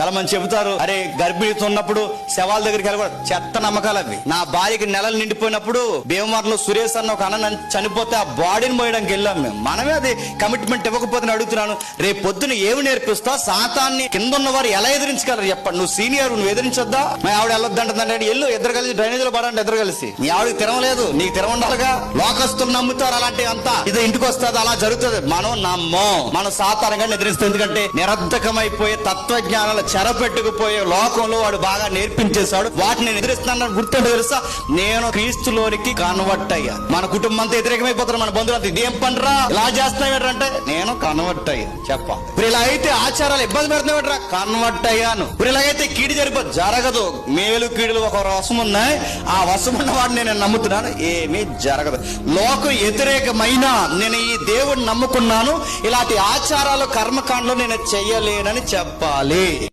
చాలా మంది చెబుతారు అరే గర్భిణితో ఉన్నప్పుడు శవాల దగ్గరికి వెళ్ళకూడదు. చెత్త నమ్మకాలు అవి. నా భార్యకి నెలలు నిండిపోయినప్పుడు భీమవరంలో సురేష్ అన్న ఒక అన్న చనిపోతే ఆ బాడీని మోయడానికి వెళ్ళాం మేము. మనమే అది కమిట్మెంట్ ఇవ్వకపోతే అడుగుతున్నాను. రేపు పొద్దున ఏమి నేర్పిస్తా? సాతాన్ని కింద ఉన్న వారు ఎలా ఎదిరించగలరు చెప్పండి. నువ్వు సీనియర్ నువ్వు ఎదిరించొద్దా? మా ఆవిడ వెళ్ళొద్దంటే ఎల్లు ఇద్దరు కలిసి డ్రైనేజీలో పడండి ఇద్దరు కలిసి. నీ ఆవిడకి తిరగలేదు నీకు తిరగండాలిగా లోకస్తులు నమ్ముతారు అలాంటి అంతా. ఇది ఇంటికి వస్తుంది అలా జరుగుతుంది. మనం నమ్మం. మనం సాతారంగా ఎదిరిస్తాం. ఎందుకంటే నిరర్ధకమైపోయే తత్వజ్ఞానాలు చెరపెట్టుకుపోయే లోకంలో వాడు బాగా నేర్పించేశాడు. వాటిని నేను ఎదిరిస్తున్నాను గుర్తుంటే తెలుసా? నేను క్రీస్తులోనికి కన్వర్ట్ అయ్యా. మన కుటుంబం అంతా వ్యతిరేకమైపోతారు మన బంధువులు ఇదేం పనిరా? ఇలా చేస్తున్నావు అంటే నేను కన్వర్ట్ అయ్యా. చెప్ప. ఇప్పుడు ఇలా అయితే ఆచారాలు ఇబ్బంది పెడుతున్నావుట్రా కన్వర్ట్ అయ్యాను. ఇప్పుడు ఇలాగైతే కీడి జరిపో జరగదు. మేలు కీడులు ఒక రసం ఉన్నాయి. ఆ వసం ఉన్న వాడిని నేను నమ్ముతున్నాను. ఏమీ జరగదు. లోకం వ్యతిరేకమైన నేను ఈ దేవుడిని నమ్ముకున్నాను. ఇలాంటి ఆచారాలు కర్మకాండలు నేను చెయ్యలేనని చెప్పాలి.